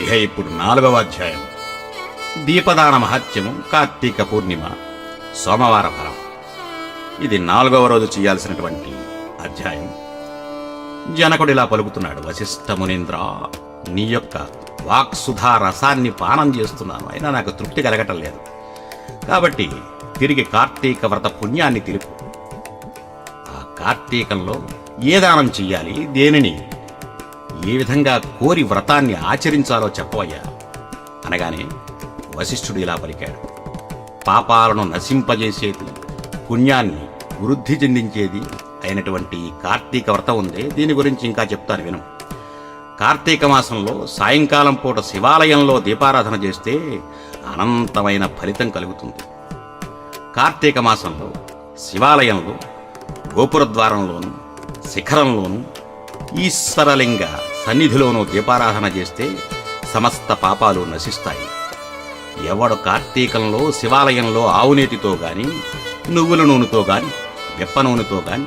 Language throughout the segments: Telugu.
ఇక ఇప్పుడు నాలుగవ అధ్యాయం. దీపదాన మహత్యము కార్తీక పూర్ణిమ సోమవార ఫలం. ఇది నాలుగవ రోజు చేయాల్సినటువంటి అధ్యాయం. జనకుడిలా పలుకుతున్నాడు వశిష్ఠ మునీంద్ర నీ యొక్క వాక్సుధా రసాన్ని పానం చేస్తున్నాను. అయినా నాకు తృప్తి కలగటం లేదు. కాబట్టి తిరిగి కార్తీక వ్రత పుణ్యాన్ని తెలుపు. ఆ కార్తీకంలో ఏ దానం చెయ్యాలి? దేనిని? ఏ విధంగా కోరి వ్రతాన్ని ఆచరించాలో చెప్పవయ్యా. అనగానే వశిష్ఠుడు ఇలా పలికాడు. పాపాలను నశింపజేసేది పుణ్యాన్ని వృద్ధి చెందించేది అయినటువంటి కార్తీక వ్రతం ఉందే. దీని గురించి ఇంకా చెప్తాను విను. కార్తీక మాసంలో సాయంకాలం పూట శివాలయంలో దీపారాధన చేస్తే అనంతమైన ఫలితం కలుగుతుంది. కార్తీక మాసంలో శివాలయంలో గోపురద్వారంలోను శిఖరంలోను ఈశ్వరలింగ సన్నిధిలోనూ దీపారాధన చేస్తే సమస్త పాపాలు నశిస్తాయి. ఎవడు కార్తీకంలో శివాలయంలో ఆవునేతితో గాని నువ్వుల నూనెతో గాని వెప్ప నూనెతో గాని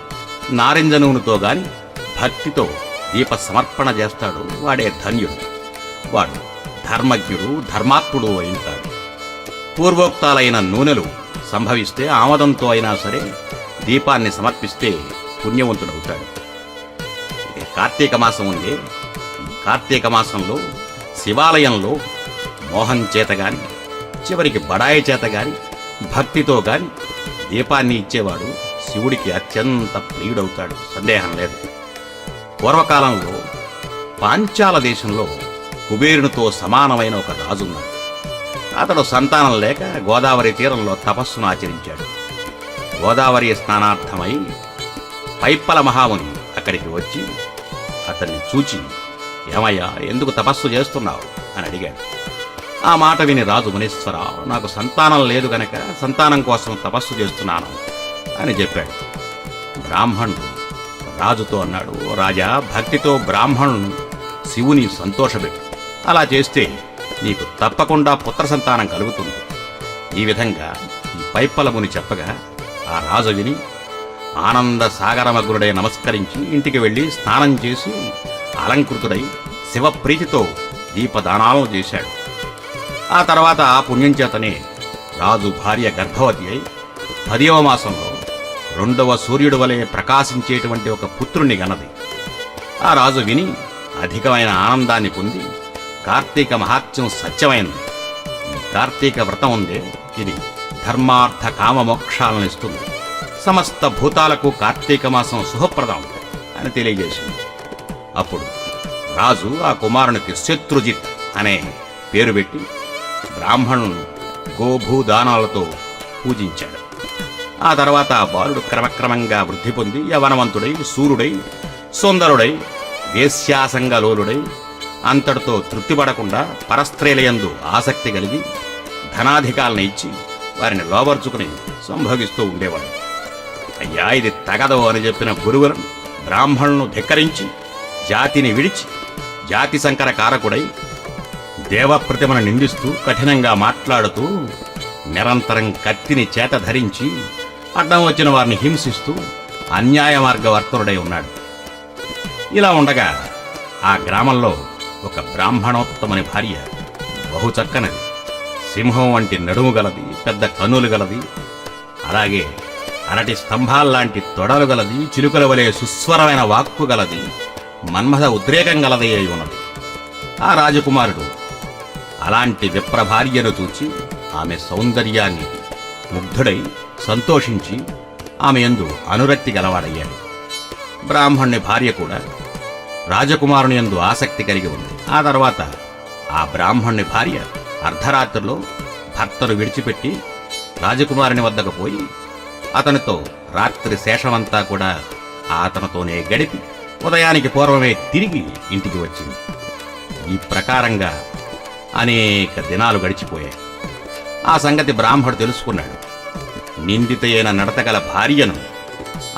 నారింజ నూనెతో గాని భక్తితో దీప సమర్పణ చేస్తాడు వాడే ధన్యుడు. వాడు ధర్మజ్ఞుడు ధర్మాత్ముడు అయింటాడు. పూర్వోక్తాలైన నూనెలు సంభవిస్తే ఆమదంతో అయినా సరే దీపాన్ని సమర్పిస్తే పుణ్యవంతుడవుతాడు. కార్తీక మాసం ఉంది కార్తీక మాసంలో శివాలయంలో మోహన్ చేత గాని చివరికి బడాయి చేత గాని భక్తితో గాని దీపాన్ని ఇచ్చేవాడు శివుడికి అత్యంత ప్రియుడవుతాడు. సందేహం లేదు. పూర్వకాలంలో పాంచాల దేశంలో కుబేరునితో సమానమైన ఒక రాజున్నాడు. అతడు సంతానం లేక గోదావరి తీరంలో తపస్సును ఆచరించాడు. గోదావరి స్నానార్థమై పైప్పల మహాముని అక్కడికి వచ్చి అతన్ని చూచి ఏమయ్యా ఎందుకు తపస్సు చేస్తున్నావు? అని అడిగాడు. ఆ మాట విని రాజు మునీశ్వరరావు నాకు సంతానం లేదు గనక సంతానం కోసం తపస్సు చేస్తున్నాను అని చెప్పాడు. బ్రాహ్మణుడు రాజుతో అన్నాడు "ఓ రాజా భక్తితో బ్రాహ్మణును శివుని సంతోషపెట్టు. అలా చేస్తే నీకు తప్పకుండా పుత్ర సంతానం కలుగుతుంది. ఈ విధంగా ఈ పైప్పలముని చెప్పగా ఆ రాజు విని ఆనంద సాగరమగ్రుడై నమస్కరించి ఇంటికి వెళ్ళి స్నానం చేసి అలంకృతుడై శివప్రీతితో దీపదానాలను చేశాడు. ఆ తర్వాత ఆ పుణ్యం చేతనే రాజు భార్య గర్భవతి అయి పదివ మాసంలో రెండవ సూర్యుడు వలె ప్రకాశించేటువంటి ఒక పుత్రుణ్ణి గనది ఆ రాజు విని అధికమైన ఆనందాన్ని పొంది కార్తీక మహాత్యం సత్యమైంది. కార్తీక వ్రతం ఉందే ఇది ధర్మార్థ కామ మోక్షాలను ఇస్తుంది. సమస్త భూతాలకు కార్తీక మాసం శుభప్రదం అని తెలియజేసింది. అప్పుడు రాజు ఆ కుమారునికి శత్రుజిత్ అనే పేరు పెట్టి బ్రాహ్మణును గోభూదానాలతో పూజించాడు. ఆ తర్వాత ఆ బాలుడు క్రమక్రమంగా వృద్ధి పొంది యవనవంతుడై సూర్యుడై సుందరుడై వేశ్యాసంగలోలుడై అంతటితో తృప్తిపడకుండా పరస్త్రీలయందు ఆసక్తి కలిగి ధనాధికాలను ఇచ్చి వారిని లోబర్చుకుని సంభోగిస్తూ ఉండేవాడు. అయ్యా ఇది తగదు అని చెప్పిన గురువులను బ్రాహ్మణులను ధిక్కరించి జాతిని విడిచి జాతి సంకర కారకుడై దేవప్రతిమను నిందిస్తూ కఠినంగా మాట్లాడుతూ నిరంతరం కత్తిని చేత ధరించి అడ్డం వచ్చిన వారిని హింసిస్తూ అన్యాయ మార్గవర్తనుడై ఉన్నాడు. ఇలా ఉండగా ఆ గ్రామంలో ఒక బ్రాహ్మణోత్తమని భార్య బహు చక్కనది. సింహం వంటి నడుము గలది పెద్ద కనులు గలది అలాగే అరటి స్తంభాల్లాంటి తొడలు గలది చిలుకల వలె సుస్వరమైన వాక్కు గలది. మన్మథ ఉద్రేకం గలదై అయి ఉన్నది. ఆ రాజకుమారుడు అలాంటి విప్ర భార్యను చూచి ఆమె సౌందర్యాన్ని ముగ్ధుడై సంతోషించి ఆమె యందు అనురక్తి గలవాడయ్యాడు. బ్రాహ్మణుని భార్య కూడా రాజకుమారుని యందు ఆసక్తి కలిగి ఉంది. ఆ తర్వాత ఆ బ్రాహ్మణుని భార్య అర్ధరాత్రిలో భర్తను విడిచిపెట్టి రాజకుమారుని వద్దకు పోయి అతనితో రాత్రి శేషమంతా కూడా అతనితోనే గడిపి ఉదయానికి పూర్వమే తిరిగి ఇంటికి వచ్చింది. ఈ ప్రకారంగా అనేక దినాలు గడిచిపోయాయి. ఆ సంగతి బ్రాహ్మడు తెలుసుకున్నాడు. నిందితయైన నడతగల భార్యను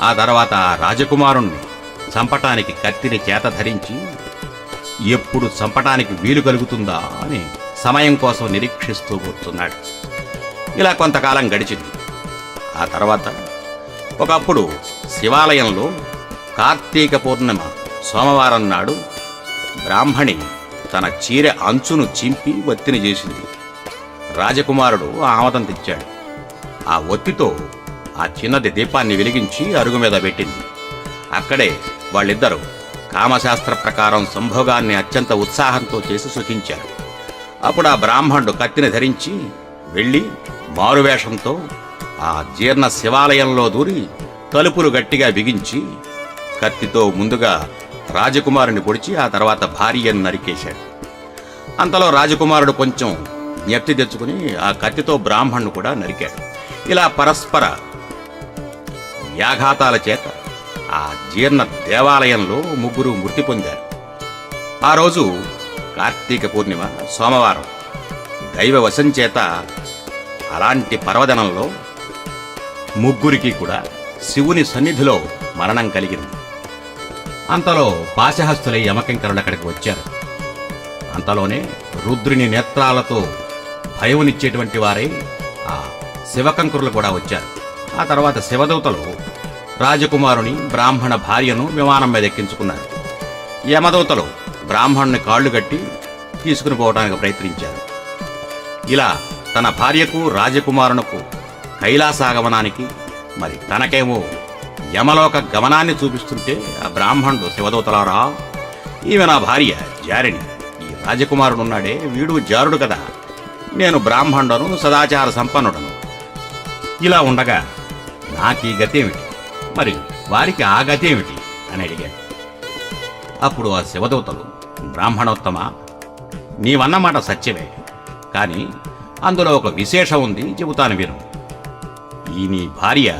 ఆ తర్వాత ఆ రాజకుమారుణ్ణి చంపటానికి కత్తిని చేత ధరించి ఎప్పుడు చంపటానికి వీలు కలుగుతుందా అని సమయం కోసం నిరీక్షిస్తూ కూర్చున్నాడు. ఇలా కొంతకాలం గడిచింది. ఆ తర్వాత ఒకప్పుడు శివాలయంలో కార్తీక పూర్ణిమ. సోమవారం నాడు బ్రాహ్మణి తన చీర అంచును చింపి ఒత్తిని చేసింది. రాజకుమారుడు ఆమదం తెచ్చాడు. ఆ ఒత్తితో ఆ చిన్నది దీపాన్ని వెలిగించి అరుగు మీద పెట్టింది. అక్కడే వాళ్ళిద్దరూ కామశాస్త్ర ప్రకారం సంభోగాన్ని అత్యంత ఉత్సాహంతో చేసి సుఖించారు. అప్పుడు ఆ బ్రాహ్మణుడు కత్తిని ధరించి వెళ్ళి మారువేషంతో ఆ జీర్ణ శివాలయంలో దూరి తలుపులు గట్టిగా బిగించి కత్తితో ముందుగా రాజకుమారుని పొడిచి ఆ తర్వాత భార్యను నరికేశాడు. అంతలో రాజకుమారుడు కొంచెం జ్ఞప్తి తెచ్చుకుని ఆ కత్తితో బ్రాహ్మణ్ణు కూడా నరికాడు. ఇలా పరస్పర వ్యాఘాతాల చేత ఆ జీర్ణ దేవాలయంలో ముగ్గురు మృతి పొందారు. ఆ రోజు కార్తీక పూర్ణిమ సోమవారం. దైవవశం చేత అలాంటి పర్వదనంలో ముగ్గురికి కూడా శివుని సన్నిధిలో మరణం కలిగింది. అంతలో పాశహస్తులై యమకింకరులు అక్కడికి వచ్చారు. అంతలోనే రుద్రుని నేత్రాలతో భయమునిచ్చేటువంటి వారే ఆ శివకంకురులు కూడా వచ్చారు. ఆ తర్వాత శివదూతలు రాజకుమారుని బ్రాహ్మణ భార్యను విమానం మీద ఎక్కించుకున్నారు. యమదూతలు బ్రాహ్మణుని కాళ్ళు కట్టి తీసుకుని పోవడానికి ప్రయత్నించారు. ఇలా తన భార్యకు రాజకుమారునకు కైలాసాగమనానికి మరి తనకేమో యమలోక గమనాన్ని చూపిస్తుంటే ఆ బ్రాహ్మణుడు శివదూతలారా ఈమె నా భార్య జారిణి. ఈ రాజకుమారుడున్నాడే వీడు జారుడు కదా. నేను బ్రాహ్మణుడను సదాచార సంపన్నుడను. ఇలా ఉండగా నాకీ గతేమిటి? మరి వారికి ఆ గతేమిటి? అని అడిగాడు. అప్పుడు ఆ శివదూతలు బ్రాహ్మణోత్తమ నీవన్నమాట సత్యమే కానీ అందులో ఒక విశేషం ఉంది చెబుతాను విను. ఈ నీ భార్య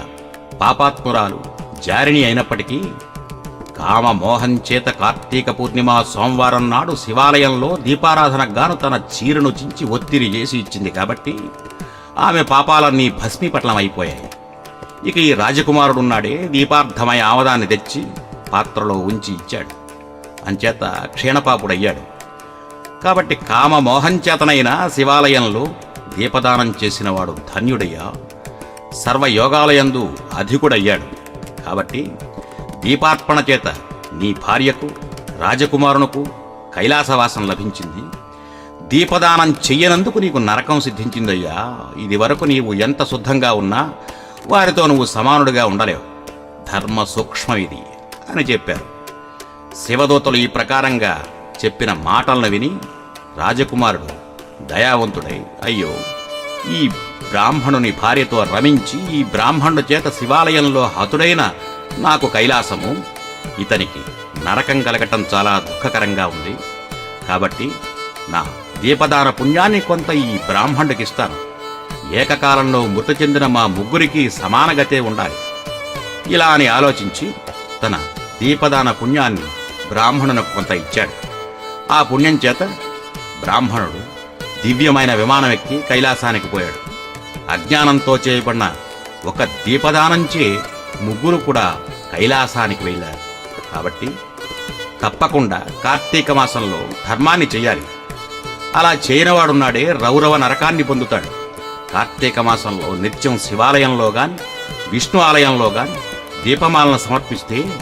పాపాత్మురాలు జారిణి అయినప్పటికీ కామమోహం చేత కార్తీక పూర్ణిమ సోమవారం నాడు శివాలయంలో దీపారాధన గాను తన చీరను చించి ఒత్తిడి చేసి ఇచ్చింది కాబట్టి ఆమె పాపాలన్నీ భస్మీపట్లం అయిపోయాయి ఇక ఈ రాజకుమారుడున్నాడే దీపార్థమై ఆవదాన్ని తెచ్చి పాత్రలో ఉంచి ఇచ్చాడు. అంచేత క్షీణపాపుడయ్యాడు. కాబట్టి కామమోహంచేతనైనా శివాలయంలో దీపదానం చేసినవాడు ధన్యుడయ్యా. సర్వయోగాలయందు అధికుడయ్యాడు. కాబట్టి దీపార్పణ చేత నీ భార్యకు రాజకుమారునకు కైలాసవాసం లభించింది. దీపదానం చెయ్యనందుకు నీకు నరకం సిద్ధించిందయ్యా. ఇది వరకు నీవు ఎంత శుద్ధంగా ఉన్నా వారితో నువ్వు సమానుడిగా ఉండలేవు. ధర్మ సూక్ష్మం ఇది అని చెప్పారు. శివదూతలు ఈ ప్రకారంగా చెప్పిన మాటలను విని రాజకుమారుడు దయావంతుడై అయ్యో! ఈ బ్రాహ్మణుని భార్యతో రమించి ఈ బ్రాహ్మణుడు చేత శివాలయంలో హతుడైన నాకు కైలాసము ఇతనికి నరకం కలగటం చాలా దుఃఖకరంగా ఉంది. కాబట్టి నా దీపదాన పుణ్యాన్ని కొంత ఈ బ్రాహ్మణుడికి ఇస్తాను. ఏకకాలంలో మృతి చెందిన మా ముగ్గురికి సమానగతే ఉండాలి. ఇలా అని ఆలోచించి తన దీపదాన పుణ్యాన్ని బ్రాహ్మణునకు కొంత ఇచ్చాడు. ఆ పుణ్యం చేత బ్రాహ్మణుడు దివ్యమైన విమానం ఎక్కి కైలాసానికి పోయాడు. అజ్ఞానంతో చేయబడిన ఒక దీపదానంచే ముగ్గురు కూడా కైలాసానికి వెళ్ళారు. కాబట్టి తప్పకుండా కార్తీక మాసంలో ధర్మాన్ని చెయ్యాలి అలా చేయనివాడున్నాడే రౌరవ నరకాన్ని పొందుతాడు. కార్తీక మాసంలో నిత్యం శివాలయంలో గాని విష్ణు ఆలయంలో గాని దీపమాలను సమర్పిస్తే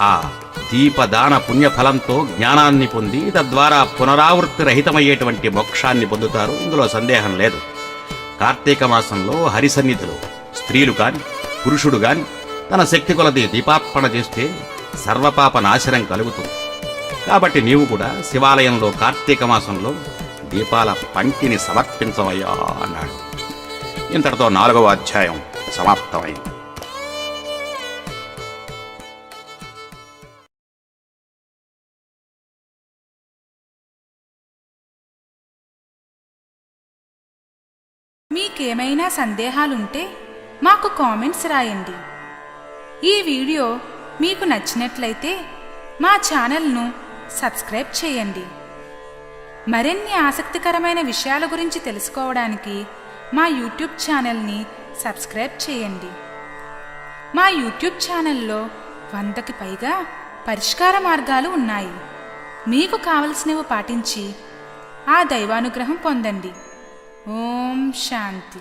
ఆ దీపదాన పుణ్యఫలంతో జ్ఞానాన్ని పొంది తద్వారా పునరావృత్తి రహితమయ్యేటువంటి మోక్షాన్ని పొందుతారు. ఇందులో సందేహం లేదు. కార్తీక మాసంలో హరిసన్నిధిలో స్త్రీలు కాని పురుషుడు కాని తన శక్తి కొలది దీపార్పణ చేస్తే సర్వపాప నాశనం కలుగుతుంది. కాబట్టి నీవు కూడా శివాలయంలో కార్తీక మాసంలో దీపాల పంక్తిని సమర్పించవయ్యా అన్నాడు. ఇంతటితో నాలుగవ అధ్యాయం సమాప్తమైంది. మీకేమైనా సందేహాలుంటే మాకు కామెంట్స్ రాయండి. ఈ వీడియో మీకు నచ్చినట్లయితే మా ఛానల్ను సబ్స్క్రైబ్ చేయండి. మరిన్ని ఆసక్తికరమైన విషయాల గురించి తెలుసుకోవడానికి మా యూట్యూబ్ ఛానల్ని సబ్స్క్రైబ్ చేయండి. మా యూట్యూబ్ ఛానల్లో వందకి పైగా పరిష్కార మార్గాలు ఉన్నాయి. మీకు కావలసినవి పాటించి ఆ దైవానుగ్రహం పొందండి. ओम शांति।